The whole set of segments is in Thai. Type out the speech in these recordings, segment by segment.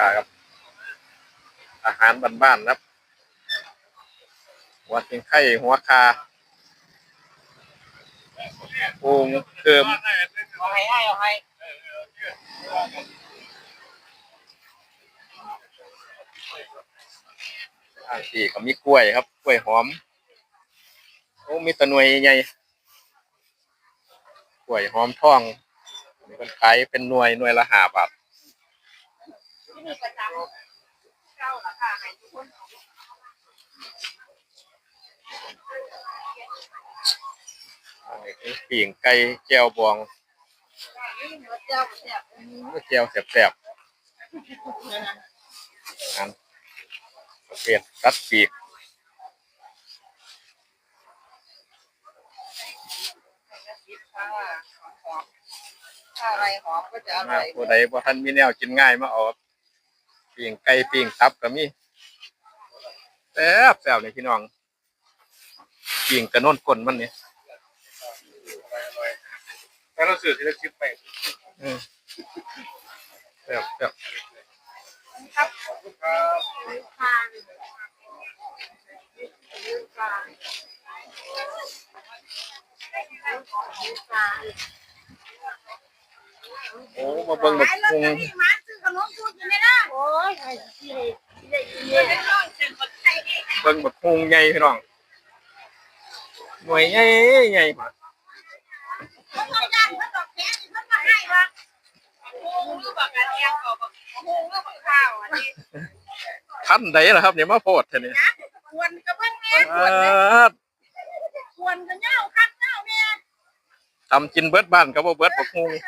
ค้าครับ อาหารบ้านๆครับหัวเทียงไข่หัวคาปูงเกิมเอาให้ให้เอาให้อ่างที่ก็มีกล้วยครับ กล้วยหอมโอ้มีแตะหน่วยใหญ่กล้วยหอมทองมีคนขายเป็นหน่วยหน่วยละห้าบาท ที่นี่ประจำเก้าราคาให้ทุกคนอันนี้ปีงไก่แก้วบองนี่เนื้อเจ้าแซ่บแก้วแสบๆอันประเภทตัดปีกถ้าอะไรหอมก็จะอร่อยผู้ใดบ่ทันมีแนวกินง่ายมาเอา ปีงไก่ปีงตับก็มีแซ่บแซ่บนี่พี่น้องปีงกระโนนก้นมันนี่ถ้าเราสื่อที่เราคิดไปอืมแซ่บแซ่บครับ โอ้มาเบิ่งบักขายลอตพุงเตอรี่มาซื้อขนมกูกินไม่ได้โอ้ยไอ้ที่ที่ได้กินเนี่ยต้องเซ็นคนไทยเบิ่งบักพุงใหญ่พี่น้องหน่วยใหญ่ใหญ่มาเขาต้องย่างเขาต้องแกงเขามาให้วะโอ้โหลูกบอกกันเองบอกโอ้โหลูกบอกข้าวอันนี้ท่านใดล่ะครับเนี่ยมาโพดเท่านี้นะควรกับเพื่อนแม่อ่าควรกับเงาคักเงาเนี่ยทำกินเบิดบ้านก็บ่เบิดบักพุงอะ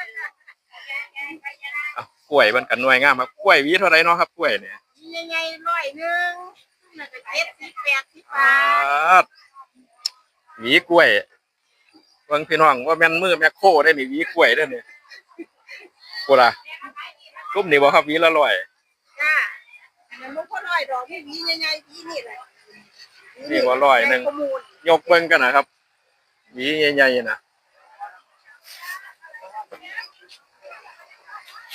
กล้วยมันกันหน่วยงามครับกล้วยหวีเท่าไรเนาะครับกล้วยเนี่ยยังไงร้อยหนึ่งน่าจะเจ็ดสิบแปดสิบอ่าบาทหวีกล้วยเบิ่งพี่น้องว่าแม่นมือแม่โคได้นี่หวีกล้วยได้อนี่กูล่ะรูปนี่บ่ครับหวีละร้อยจ้ามันไม่ค่อยร้อยดอกที่วียังไงวีนี่แหละนี่บ่ร้อยหนึงข้อมูลยกเบิ่งกันนะครับหวีใหญ่ๆนะ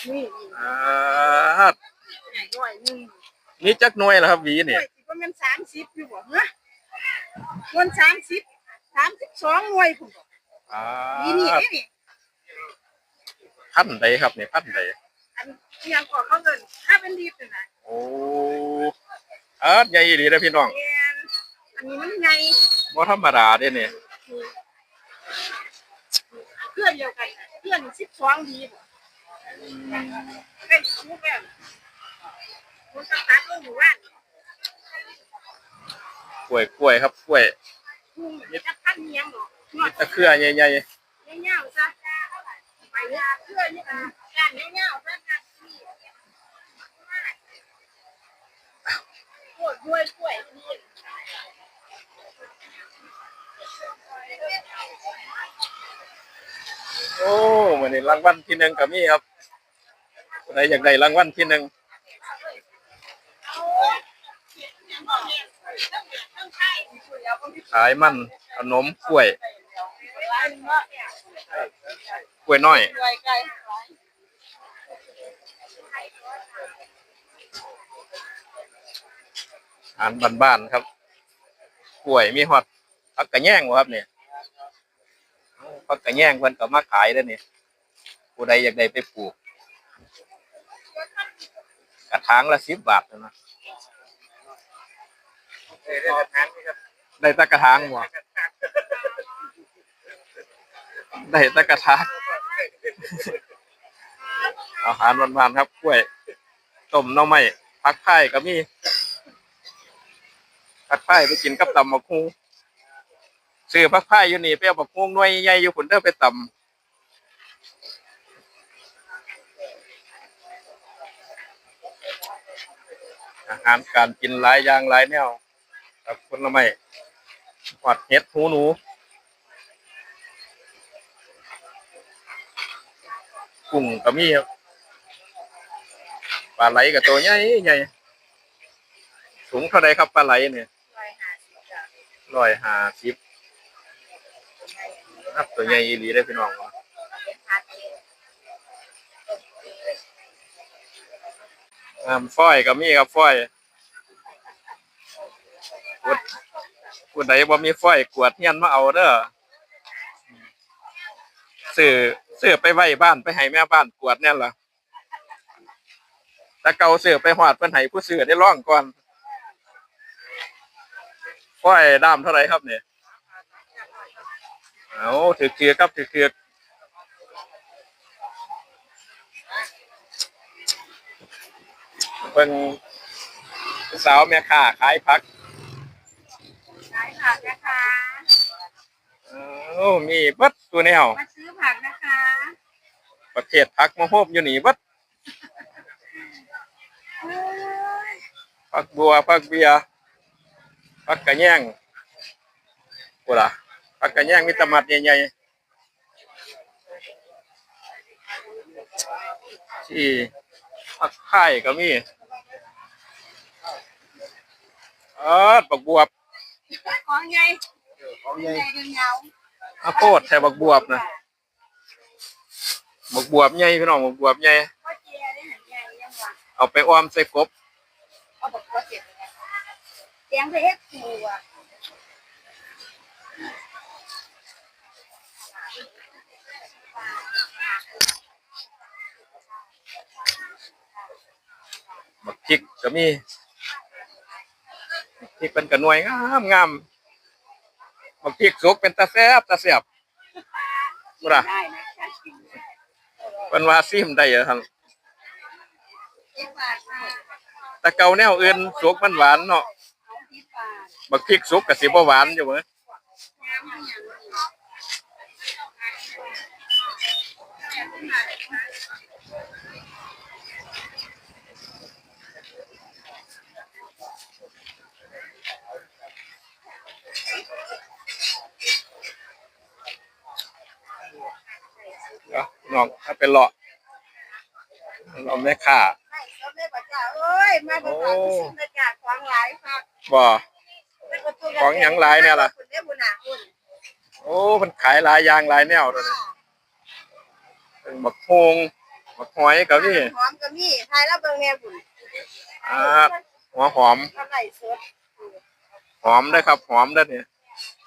นี่อ่าร้อยหนึ่งนี่จักหน่วยแล้วครับหวีร้นี่อยสิบมันสามสิบอยู่บ่เนาะมันสามสิบสามสิบสองหน่วยผมบอกอ่าวีนี่นี่พันใดครับเนี่ยพันใดอันยังกอนเขาเงินถ้าเป็นดีเป็นนะโอ้อาใหญ่ดีนะพี่น้องแอนอันนี้มันไงบ่ธรรมดาเด้นี่เพื่อนเดียวกันน่ะเพื่อนสิบสองดีบ่ เป็นคู่แบบคุณสตาร์ทลงอยู่ว่ากล้วยกล้วยครับกล้วยคุณจะพันเนียงหรอมีแตะเครือใหญ่เงี้ยวๆซะไปเนี่ยเพื่อนนี่อะการเงี้ยวๆซะกันนี่ปวดด้วยป่วยนี่โอ้มื้อนี้รางวัลที่หนึ่งก็มีครับ ผู้ใดอยากได้รางวัลที่หนึ่งขายมันขนมกล้วย กล้วยน้อยอาหารบ้านๆครับ กล้วยมีฮอดผักกระแยงครับเนี่ยผักกระแยงเพิ่นก็มาขายเด้อนี่ผู้ใดอยากได้ไปปลูก กระถางละ10บบาทนะได้แต่ทานตะกระถางบ่ได้ตะกระถางอาหารบ้านๆครับกล้วยต้มน่องไม้ผักไผ่ก็มีผักไผ่ไปกินกับตำบักหุ่งซื้อผักไผ่อยู่นี่ไปเอาบักหุ่งหน่วยใหญ่อยู่พุ่นเด้อไปตำ อาหารการกินหลายอย่างหลายแนวครับผลไม้หอดเห็ดหูหนูกุ้งก็มีครับปลาไหลกับตัวใหญ่ใหญ่สูงเท่าไรครับปลาไหลเนี่ยร้อยห้าสิบครับตัวใหญ่อีหลีได้อพี่น้องวะโอ้ น้ำฝ้อยก็มีครับฝ้อยผู้ผู้ใดบ่มีฝ้อยกวดเฮียนมาเอาเด้อซื้อซื้อไปไว้บ้านไปให้แม่บ้านกวดเนี่ยล่ะแต่เก่าซื้อไปหอดเพิ่นให้ผู้ซื้อได้ร้องก่อนฝ้อยดามเท่าไหร่ครับเนี่ยเอาถือเกือครับถือเกือ เพิ่นสาวแม่ค้าขายผักขายผักนะคะโอ้มีเบัดตัวแนวมาซื้อผักนะคะ ประเภทผักมะโฮบอยู่นี่เบัดเอ้ยผักบัวผักเบียผักกระแยงกูล่ะผักกระแยงมีแตะมัดใหญ่ๆที่ผักไข่ก็มี เออบักบวบของใหญ่ของใหญ่ดึงเงาอาโพดแทบักบวบนะบักบวบใหญ่พี่น้องบักบวบใหญ่พ่อเจียได้หันใหญ่ยังวะเอาไปอ้อมใส่กบเอาบอกว่าเจ็บเสียงไปเฮ็ดครูอะบักพริกก็มี พริกเป็นกระนวยงามงามบักพริกสุกเป็นตาแซบตาแซบบ่ล่ะได้นะการกินเป็นว่าซิมได้เหรอท่านสิบบาทค่ะแตะเกาแนวอื่นสุกมันหวานเนาะสองสิบบาทบักพริกสุกก็สิบ่หวานอยู่เหมือน้ำมันอย่างนี้ เนาะน้องถ้าเป็นเลาะเราแม่ค้าไม่เขาไม่บอกจ้าเอ้ยมาดูก่อนไปซื้อมาจากของหลายค่ะบ่ขอของหยังหลายเนี่ยล่ะคุณได้บุญอะคุณโอ้มันขายหลายอย่างหลายแนวตัวนี้เป็นบักฮงบักหอยก็มีหอมก็มีทายแล้วเบิ่งแน่บุญอ่าหัวหอมเท่าไหร่สดหอมได้อครับ หอมได้อเนี่ย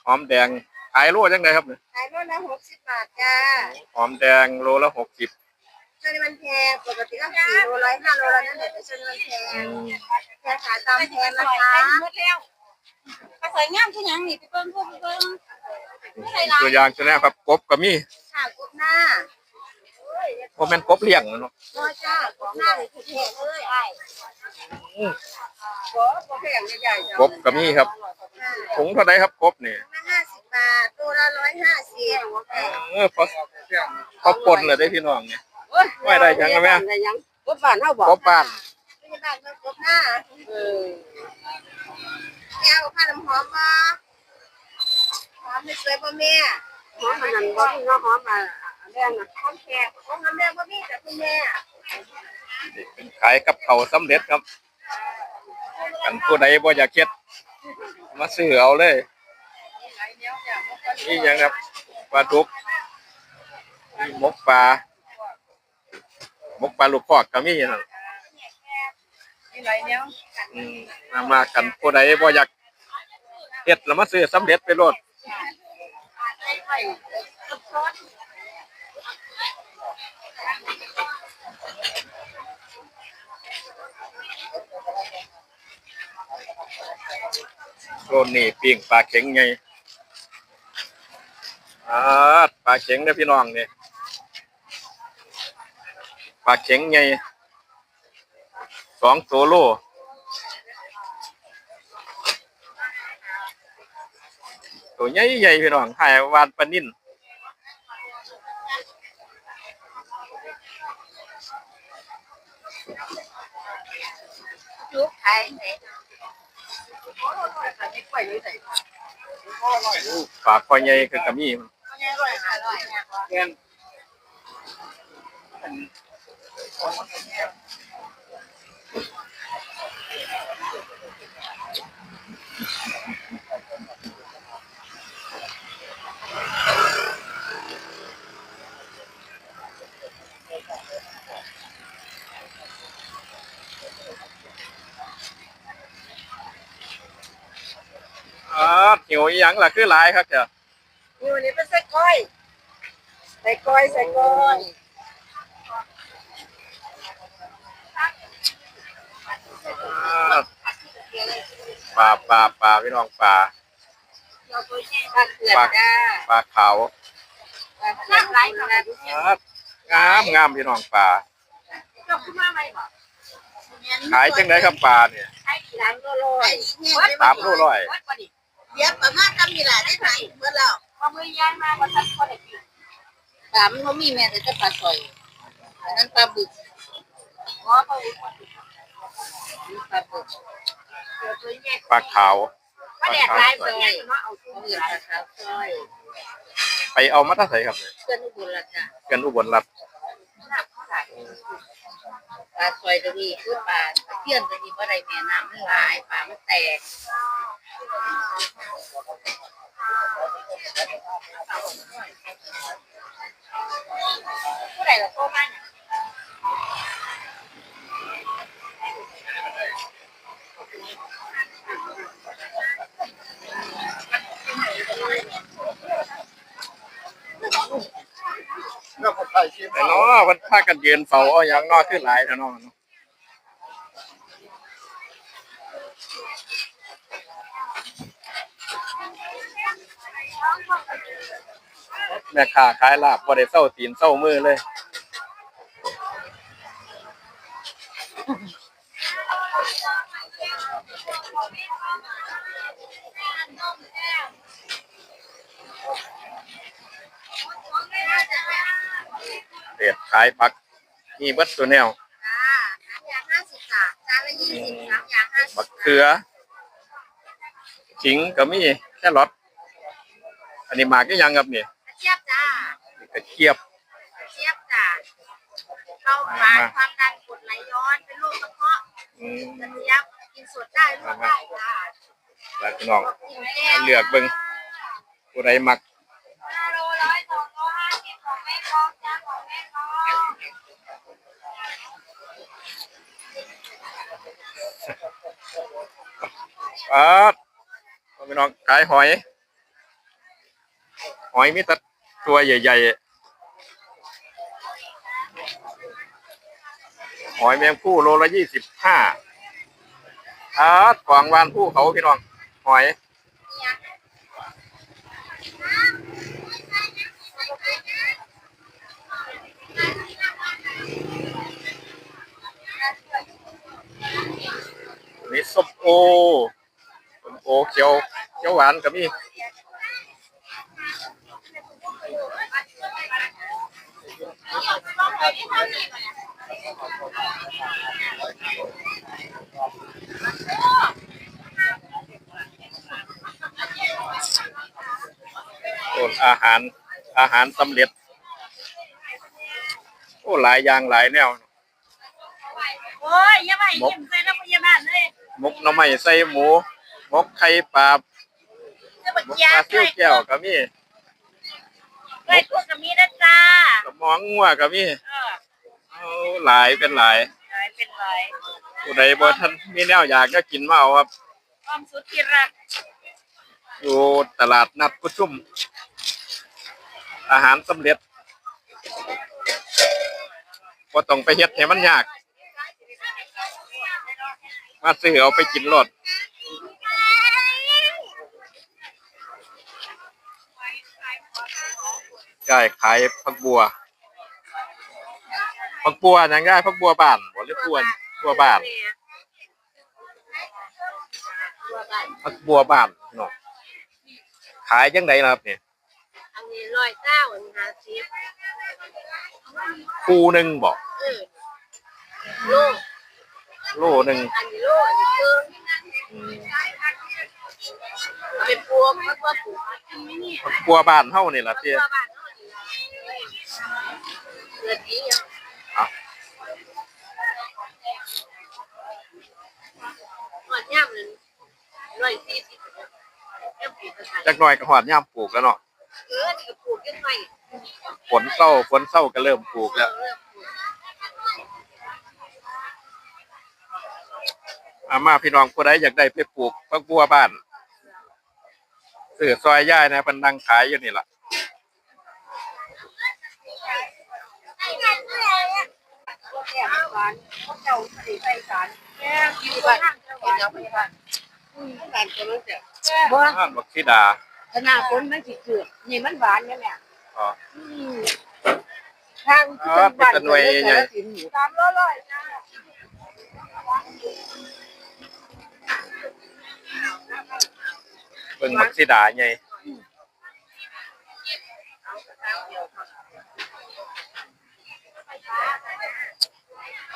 หอมแดง ขายโลจังไดครับเนี่ยขายโลละหกสิบบาทจ้าหอมแดงโลละหกสิบช่วงนี้มันแพงปกติก็สี่โลร้อยห้าโลละนั่นแหละแต่ช่วงนี้มันแพงแพงขายตามแพงนะคะก็สวยงามคือหยังนี่ไปเบิ่งเบิ่งเบิ่งไม่ใช่ลาตัวอย่างตัวนี้ครับกบก็มีค่ะกุบหน้า ว่าแม่นกบเลี้ยงเนาะโอ้จ้ากุบหน้าเลยคือแพงเลยไอ้อืมกบแพงใหญ่ๆจ้ะกบก็มีครับถุงเท่าไดครับกบเนี่ละห้าสิบบาทตัวละร้อยห้าสิบเออพอพอปนเลยได้พี่น้องเนี่ยไม่ได้จังนะแม่ยังกบบ้านเฮาบอกกบบ้านไม่ใช่บ้านเองกบหน้าเออแก้วข้าวน้ำหอมมาหอมไม่สวยป่ะแม่หอมมันนั่นบ่มีเนาะหอมมา แดงน่ะหอมแขกหอมน้ำแดงบ่มีแต่คุณแม่เป็นขายกับเขาวสำเร็จครับกันผู้ใดบ่อยากเฮ็ดมาซื้อเอาเลยนี่ยังครับปลาดุกมีหมกปลาหมกปลาลูกคอกก็มีนั่นมีหลายแนวอืมมามากันผู้ใดบ่อยากเฮ็ดแล้วมาซื้อสำเร็จไปโลด โลนนี่ปิ้งปลาเข็งไงอาปลาเข็งเด้พี่น้องนี่ปลาเข็งไงสองตัวโลตัวใหญ่ใหญ่พี่น้องหายวานปลานิ่น จุกขายไหนโอ้โหขายไม่ไหวเลยใส่ปลาคอยใหญ่คือกระมีอร่อยอร่อยเนี่ อหิวอีหยังล่ะคือหลายครับเจ้านี่วันนี้เป็นไส้ก้อยใส่ก้อยใส่ก้อยปลาปลาปลาพี่น้องปลาปลาเกลือจ้าปลาขาวปลาเกลือไรนะครับงามงามพี่น้องปลาจบขึ้นมาไหมบอกขายจังไดครับปลาเนี่ยใช้กี่ร้านก็ร้อยสามโลร้อย เดี๋ยวประมาณทำนี่แหละได้ไหมเมื่อเราพอมือย่างมาบ่ทันคนได้กินสามเขามีแม่แต่จะปลาสอยอันนั้นปลาบึกบ่บ่รู้ปลาบึกเดี๋ยวตัวใหญ่ปลาขาวว่าแดดหลายเบิ่งเนี่ยเนาะเอาตู้เนื้เดืออปลาขาวซอยไปเอามาตั้งใส่ครับเนี่ยเพื่อนอุบลละจ้ะเกินอุบลรัฐ ปลาซอยตัวนี้คือปลาเทียนตัวนี้เพราะไรแม่น้ำมันหลายปลามันแตกผู้ใดเราโตมาเนี่ย เรื่องคนไทยชิม แต่เนาะมันพากันเยืนเฝ้าอาหยังเนอขึ้นหลายเท่านั้นเนาะแม่ค้าขายลาบบ่ได้เศร้าตีนเศร้ามือเลย เด็ดขายผักมีเบิดตัวแนวจ้าสามอย่างห้าสิบค่ะจานละยี่สิบสามอย่างห้าสิบบักเขือขิงก็มีแค่รอทอันนี้หมากก็ยังครับเนี่ยกระเจี๊ยบจ้ากระเทียบกระเจี๊ยบจ้าเราหวานความดันกรดไหลย้อนเป็นโรคกระเพาะอืมกระเจี๊ยบกินสดได้ลวกได้จ้าแล้วพี่น้องกินแก้วเลือกเบิ่ง ผู้ใดมักห้าโลร้อยสองโลห้าสิบของแม่กองจ้าของแม่กองอ่าพี่น้องขายหอย หอยมีแต่ตัวใหญ่ๆ หอยแมงผู้โลละยี่สิบห้าอ่ากวางวานผู้เขาพี่น้อง หอย นี่ ส้มโอส้มโอเขียวเขียวหวานก็มีโอนอาหารอาหารสำเร็จ โอ้ หลายอย่างหลายแนว โอ้ยย่าไปยิ้มใส่โรงพยาบาลเลย มกหน่อไม้ใส่หมูมกไข่ปลาจะบักมกยาปลาซิ่วแก้วก็มีไก่พวกกับมีนะจ้าสมองงัวก็มีเออเอาหลายเป็นหลายหลายเป็นไรผู้ใดบ่ท่านมีแนวอยากจะกินมาเอาครับความสุดที่รักอยู่ตลาดนัดกุชุม อาหารสำเร็จบ่ต้องไปเฮ็ดให้มันยาก มาซื้อเอาไปกินรสใช่ขายผักบัวผักบัวหยังได้ผักบัวบ้านบ่หรือบัวบัวบ้านผักบัวบ้านเนาะขายจังไดล่ะครับเนี่ยอันนี้ร้อยเก้าอันนี้ห้าสิบคู่หนึ่งบอกเออโล โลหนึ่งอันนี้โลอันนี้เพิ่มอืมเป็นพวงมันว่าปลูกผักบัวบ้านเฮานี่ล่ะเตี้ยตัวบ้านเขาดีเดือนนี้ยังอะหอดย่ำเลยร้อยสี่สิบย่ำปลูกกระถางจักหน่อยก็ฮอดยามปลูกแล้วเนาะเออนี่ก็ปลูกยังไงฝนเศร้าฝนเศร้าก็เริ่มปลูกแล้ว เริ่มปลูก อามาพี่น้องผู้ใดอยากได้ไปปลูกผักบัวบ้านซื้อซอยย่ายนะเพิ่นนั่งขายอยู่นี่ล่ะบ่อ่านบักธิดาขนาดคนมันสิเกิดนี่มันหวานเนี่ยแหละอ๋อทางอ๋อเป็นตะหน่วยใหญ่สามร้อยร้อยจ้า เบิ่งบักธิดาใหญ่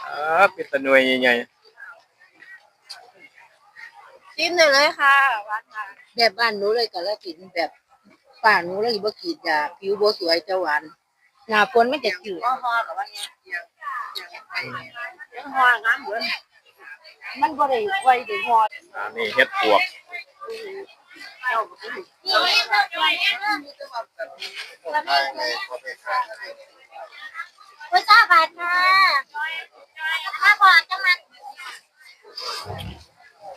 อ่าเป็นตะหน่วยใหญ่จิ้มได้เลยค่ะหวานค่ะแบบบ้านหนูเลยก็แล้วกินแบบป้าหนูเลยบ่กินยาผิวบ่สวยจะหวานหน้าฝนมันจะจืด ก็ฮอกับวันนี้ยังฮองามเหมือน มันบ่ได้ไว้ได้ฮอดๆอ่านี่เฮ็ดปวกนี่เรื่องอะไรเรื่องพุทธบาทค่ะถ้าบอกจะมา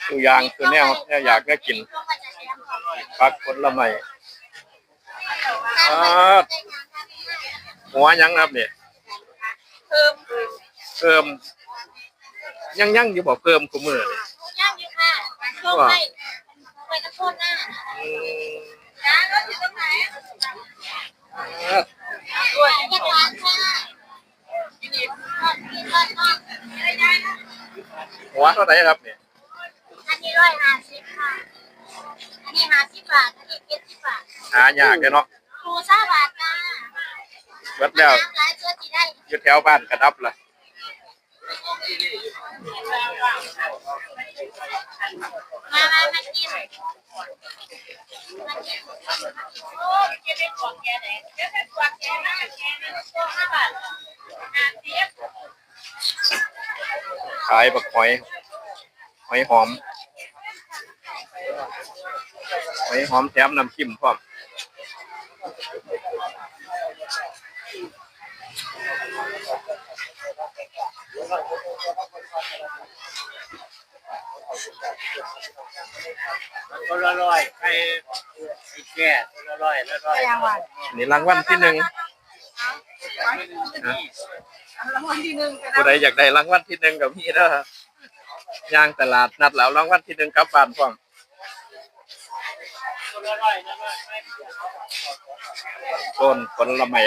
ตัวอย่างคือแนวแนวอยากได้กินผักผลไม้อ่าหัวหยังครับเนี่ยเพิ่มเพิ่ม ยังยังอยู่บ่เพิ่มกูมือย่างอยู่ค่ะช่วงไปไปตะโกนหน้าอืมร้านรถอยู่ตรงไหนอ่าด้วยยังร้านค่ะกินอดกินทอดทอดอะไรได้หัวเท่าไหร่ครับเนี่ยอันนี้ร้อยห้าสิบค่ะ อันนี้ห้าสิบบาท อันนี้เจ็ดสิบบาท หายากเลยเนาะครูซาบาทค่ะเบิดแล้วน้ำหลายตัวที่ได้อยู่แถวบ้านกระดับล่ะ มามามากินมากินโอ้ยจะเป็นของแกไหนจะเป็นของแกนะแกนะตัวห้าบาทห้าสิบขายบักหอย หอยหอม หอยหอมแถมน้ำจิ้มพร้อม คนละร้อยไอ้ไอ้แก่คนละร้อยละร้อยยังว่านี่รางวัลที่หนึ่งรางวัลที่1ก็ผู้ใดอยากได้รางวัลที่หนึ่งกับพี่เด้อย่างตลาดนัดแล้วรางวัลที่หนึ่งกลับบ้านพร้อมคนละร้อยละร้อยไม่ต้นผลไม้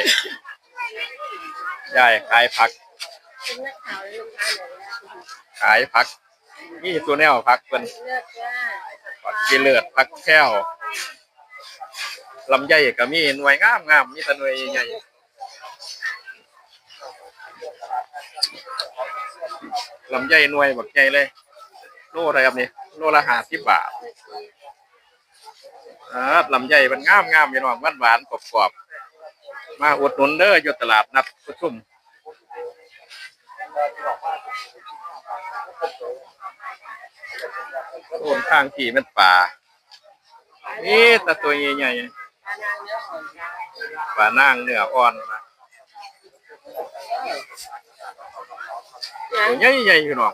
ยายขายผักเป็นนักข่าวลูกค้าเลยนะขายผักนี่ตัวแนวผักเพิ่นเลือกจ้า ผักกีเลือดผักแก้วลำไยก็มีหน่วยงามงามมีแต่หน่วยใหญ่ลำไยหน่วยบักใหญ่เลยโลอะไรครับนี่โลละห้าสิบบาทอ่าลำไยมันงามงามพี่น้องหวานหวานกรอบกรอบๆมาอุดหนุนเด้ออยู่ตลาดนัดกุชุม โอนข้างที่มันป่านี่แตะตัวใหญ่ๆป่านางเนื้ออ่อนนะตัวใหญ่ๆอยู่น้อง